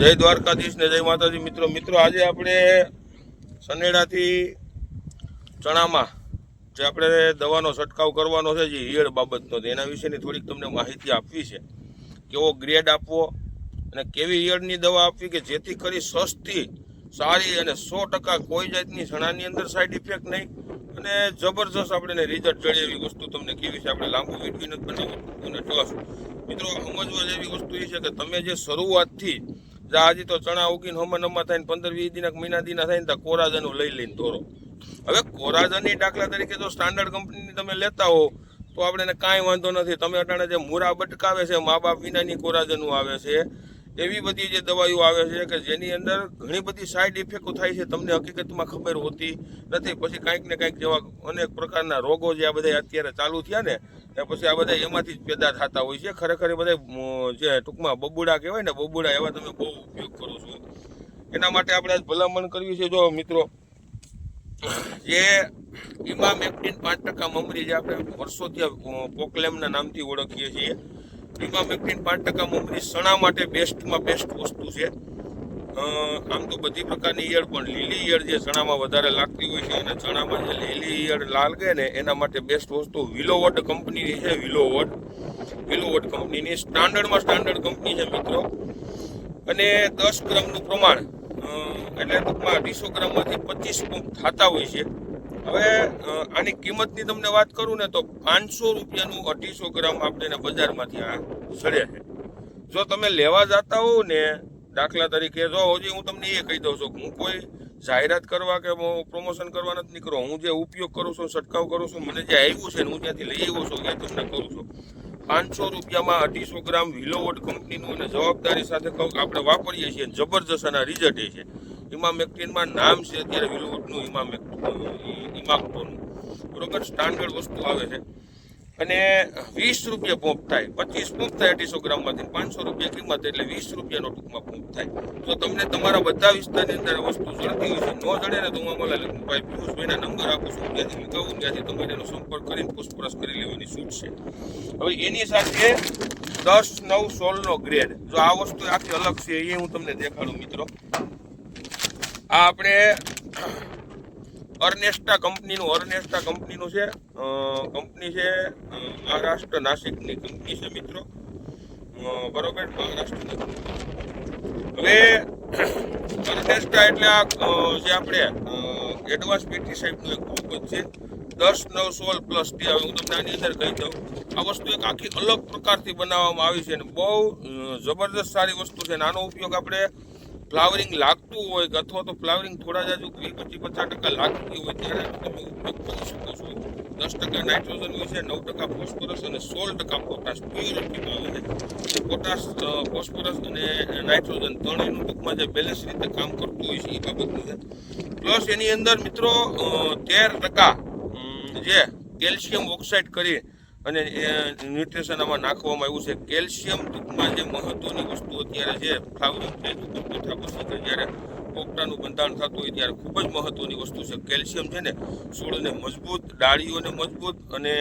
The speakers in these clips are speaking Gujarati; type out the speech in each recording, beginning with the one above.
જય દ્વારકાધીશ ને જય માતાજી. મિત્રો મિત્રો, આજે આપણે સનેડાથી ચણામાં જે આપણે દવાનો છંટકાવ કરવાનો છે, જે ઈયળ બાબતનો એના વિશેની થોડીક તમને માહિતી આપવી છે. કેવો ગ્રેડ આપવો અને કેવી ઈયળની દવા આપવી કે જેથી કરી સસ્તી, સારી અને સો ટકા કોઈ જાતની ચણાની અંદર સાઈડ ઇફેક્ટ નહીં અને જબરજસ્ત આપણે રિઝલ્ટ ચડે એવી વસ્તુ તમને કેવી છે, આપણે લાંબુ વીટવી નથી બનાવી અને મિત્રો, સમજવા જેવી વસ્તુ એ છે કે તમે જે શરૂઆતથી હજી તો ચણા ઉગીને હમણાં નમમાં થાય ને પંદર વીસ દિન મહિના દિના થાય ને ત્યાં લઈ લઈને દોરો હવે કોરાજનની દાખલા તરીકે જો સ્ટાન્ડર્ડ કંપનીની તમે લેતા હો, તો આપણે કાંઈ વાંધો નથી. તમે અટાણે જે મુરા બટકાવે છે, મા બાપ વિનાની કોરાજનું આવે છે એવી બધી જે દવાઈઓ આવે છે કે જેની અંદર ઘણી બધી સાઈડ ઇફેક્ટો થાય છે, તમને હકીકતમાં ખબર હોતી નથી. પછી કાંઈક ને કાંઈક જેવા અનેક પ્રકારના રોગો જે આ બધા અત્યારે ચાલુ થયા ને, એ પછી આ બધા એમાંથી જ પેદા થતા હોય છે. ખરેખર એ બધા જે ટૂંકમાં બબુડા કહેવાય ને, બબુડા એવા તમે બહુ ઉપયોગ કરો છો. એના માટે આપણે આજ ભલામણ કરવી છે. જો મિત્રો, જે ઇમામેક્ટિન પાંચ ટકા મમરી જે આપણે વર્ષોથી પોકલેમના નામથી ઓળખીએ છીએ ફિફ્ટીન પાંચ ટકા મમરી સણા માટે બેસ્ટમાં બેસ્ટ વસ્તુ છે. આમ તો બધી પ્રકારની ઈયળ, પણ લીલી ઈયળ જે ચણામાં વધારે લાગતી હોય છે અને ચણામાં જે લીલી ઈયળ લાગે ને, એના માટે બેસ્ટ વસ્તુ વિલોવોડ કંપનીની છે, વિલોવોડ. વિલોવોડ કંપનીની સ્ટાન્ડર્ડમાં સ્ટાન્ડર્ડ કંપની છે મિત્રો. અને દસ ગ્રામનું પ્રમાણ એટલે ટૂંકમાં અઢીસો ગ્રામમાંથી પચીસ પંપ થતા હોય છે. હવે આની કિંમતની તમને વાત કરું ને તો પાંચસો રૂપિયાનું અઢીસો ગ્રામ આપણે બજારમાંથી આ સડે છે. જો તમે લેવા જતા હોવ ને દાખલા તરીકે, જો હજી હું તમને એ કહી દઉં છું કે હું કોઈ જાહેરાત કરવા કે પ્રમોશન કરવા નથી નીકળો, હું જે ઉપયોગ કરું છું, છંટકાવ કરું છું, મને જે આવ્યું છે ને હું ત્યાંથી લઈ આવ્યો છું એ તમને કરું છું. પાંચસો રૂપિયામાં અઢીસો ગ્રામ વિલોવોડ કંપનીનું અને જવાબદારી સાથે કહું આપણે વાપરીએ છીએ જબરજસ્ત આના રિઝલ્ટ એ છે. ઇમામ એક્ટિનમાં નામ છે, અત્યારે વિલોવોડનું ઇમામ ઇમાક્ટોનું બરોબર સ્ટાન્ડર્ડ વસ્તુ આવે છે. અને વીસ રૂપિયા પોંપ થાય, પચીસ પોંપ થાય અઢીસો ગ્રામમાંથી, પાંચસો રૂપિયા કિંમત એટલે વીસ રૂપિયાનો ટૂંકમાં પોંપ થાય. તો તમને તમારા બધા વિસ્તારની અંદર વસ્તુ જડતી હોય છે, ન જડે ને તો હું અમારા ભાઈ પિયુષભાઈના નંબર આપું છું, ત્યાંથી મંગાવું ત્યાંથી તમારે એનો સંપર્ક કરીને પૂછપરછ કરી લેવાની છૂટ છે. હવે એની સાથે દસ, નવ, સોળનો ગ્રેડ જો આ વસ્તુ આખી અલગ છે, એ હું તમને દેખાડું, મિત્રો. આ આપણે અર્નેસ્ટા કંપનીનું અર્નેસ્ટા કંપનીનું છે. કંપની છે મહારાષ્ટ્ર નાસિકની કંપની છે મિત્રો. બરોબર, મહારાષ્ટ્રની હવે અર્નેસ્ટા એટલે આ જે આપણે એડવાન્સ પેટીસાઇડનું એક ગ્રુપ છે. દસ નવ સોલ પ્લસ ટી હવે હું તમને આની અંદર કહી દઉં. આ વસ્તુ એક આખી અલગ પ્રકારથી બનાવવામાં આવી છે અને બહુ જબરદસ્ત સારી વસ્તુ છે. અને આનો ઉપયોગ આપણે ફ્લાવરિંગ લાગતું હોય કે અથવા તો ફ્લાવરિંગ થોડા જાજુ વીસ પચીસ પચાસ ટકા લાગતી હોય ત્યારે તમે ઉપયોગ કરી શકો છો. દસ ટકા નાઇટ્રોજન હોય છે, નવ ટકા ફોસ્ફરસ અને સોળ ટકા પોટાશ. પ્યોરિટીમાં આવે છે પોટાશ ફોસ્ફરસ અને નાઇટ્રોજન ત્રણેયનું ટૂંકમાં જે બેલેન્સ રીતે કામ કરતું હોય છે, એ બાબતનું છે. પ્લસ એની અંદર મિત્રો તેર ટકા જે કેલ્શિયમ ઓક્સાઇડ કરી અને ન્યુટ્રિશન આમાં નાખવામાં આવ્યું છે. કેલ્શિયમ ટૂંકમાં જે મહત્વની વસ્તુ અત્યારે છે ફ્લાવરિંગ થાય તો કોઠા પછી જ્યારે પોપટાનું બંધારણ થતું હોય ત્યારે ખૂબ જ મહત્વની વસ્તુ છે. કેલ્શિયમ છે ને, છોડને મજબૂત, ડાળીઓને મજબૂત અને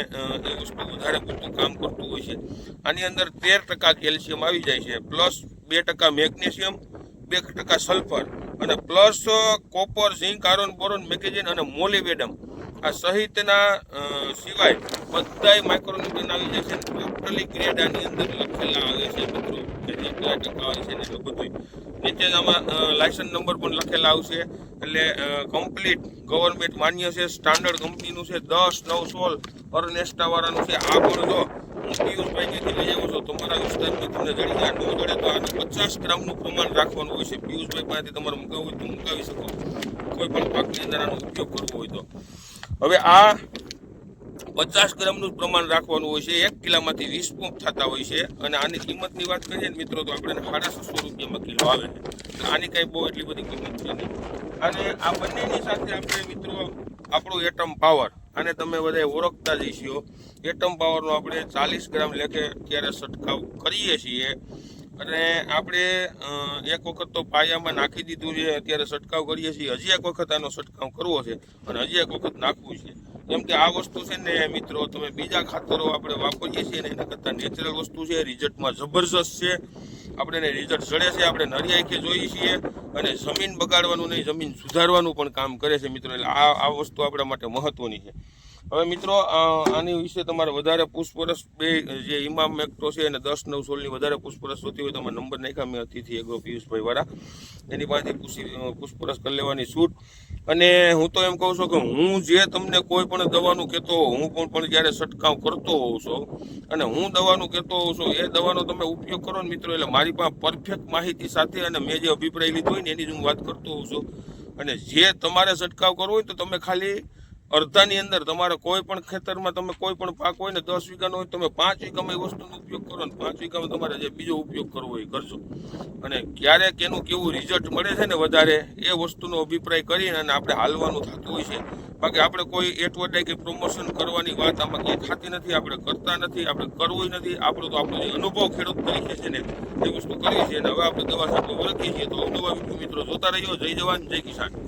એ વસ્તુ વધારે પૂરતું કામ કરતું હોય છે. આની અંદર તેર ટકા કેલ્શિયમ આવી જાય છે. પ્લસ બે ટકા મેગ્નેશિયમ, બે ટકા સલ્ફર અને plus copper, zinc, iron boron, magazine અને મોલિબેડમ આ સહિતના સિવાય બધાય માઇક્રોન્યુટ્રન આવી ટોટલી ગ્રેડ અંદર લખેલા આવે છે મિત્રો. કેટલા ટકા આવે છે ને એ બધું નીચે આમાં લાયસન્સ નંબર પણ લખેલા આવશે. એટલે કમ્પ્લીટ ગવર્મેન્ટ માન્ય છે સ્ટાન્ડર્ડ કંપનીનું છે, દસ, નવ, સોળ અરનેસ્ટાવાળાનું છે. આ પણ જો હું પિયુષભાઈ ત્યાંથી લઈ આવ્યો છું, તમારા વિસ્તારની તમને જડી જાય ન જડે તો આનું પચાસ ગ્રામનું પ્રમાણ રાખવાનું હોય છે. પિયુષભાઈ પાસેથી તમારે મુકાવવું હોય તો મુકાવી શકો. કોઈ પણ પાકની અંદર આનો ઉપયોગ કરવો હોય તો. હવે આ પચાસ ગ્રામનું પ્રમાણ રાખવાનું હોય છે. એક કિલોમાંથી વીસ પંપ થતા હોય છે. અને આની કિંમતની વાત કરીએ ને મિત્રો, તો આપણે સાડા છસો રૂપિયામાં કિલો આવે છે. આની કાંઈ બહુ એટલી બધી કિંમત છે નહીં. અને આ બંનેની સાથે આપણે મિત્રો, આપણું એટમ પાવર અને તમે બધા ઓળખતા જઈશો એટમ પાવરનો આપણે ચાલીસ ગ્રામ લેખે ત્યારે છંટકાવ કરીએ છીએ. અને આપણે એક વખત તો પાયામાં નાખી દીધું છે, અત્યારે છંટકાવ કરીએ છીએ. હજી એક વખત આનો છંટકાવ કરવો છે અને હજી એક વખત નાખવું છે. કેમ કે આ વસ્તુ છે ને, મિત્રો, તમે બીજા ખાતરો આપણે વાપરીએ છીએ ને, એના કરતાં નેચરલ વસ્તુ છે, રિઝલ્ટમાં જબરજસ્ત છે. આપણે એને રિઝલ્ટ જડે છે, આપણે નરી આંખે જોઈએ છીએ અને જમીન બગાડવાનું નહીં, જમીન સુધારવાનું પણ કામ કરે છે, મિત્રો. એટલે આ આ વસ્તુ આપણા માટે મહત્વની છે. હવે મિત્રો આની વિશે તમારે વધારે પૂછપરછ બે, જે ઇમામ એકટો છે અને દસ, નવ, સોળની વધારે પૂછપરછ થતી હોય તમારે નંબર નાખ્યા. મેં અતિથિ એગ્રો પિયુષભાઈ વાળા એની પાસેથી પૂછી પૂછપરછ કરી લેવાની છૂટ. અને હું તો એમ કહું છું કે હું જે તમને કોઈ પણ દવાનું કહેતો હું પણ પણ જ્યારે છંટકાવ કરતો હોઉં છું, અને હું દવાનું કહેતો હોઉં છું, એ દવાનો તમે ઉપયોગ કરો ને મિત્રો, એટલે મારી પાસે પરફેક્ટ માહિતી સાથે અને મેં જે અભિપ્રાય લીધો હોય ને એની જ હું વાત કરતો હોઉં છું. અને જે તમારે છંટકાવ કરવો હોય તો તમે ખાલી અડધાની અંદર તમારે કોઈ પણ ખેતરમાં તમે કોઈ પણ પાક હોય ને દસ વીઘાનો હોય તમે પાંચ વીઘામાં એ વસ્તુનો ઉપયોગ કરો ને પાંચ વીઘામાં તમારે જે બીજો ઉપયોગ કરવો એ કરશો. અને ક્યારેક એનું કેવું રિઝલ્ટ મળે છે ને વધારે, એ વસ્તુનો અભિપ્રાય કરીને અને આપણે હાલવાનું થતું હોય છે. બાકી આપણે કોઈ એડવર્ટાઇઝ કે પ્રમોશન કરવાની વાત આમાં ક્યાંય થતી નથી, આપણે કરતા નથી, આપણે કરવું નથી. આપણો તો આપણો જે અનુભવ ખેડૂત તરીકે છે ને એ વસ્તુ કરીએ છીએ. અને હવે આપણે દવા સાથે ઓળખીએ છીએ. તો નવા મિત્રો, જોતા રહ્યો જય જવાન, જય કિસાન.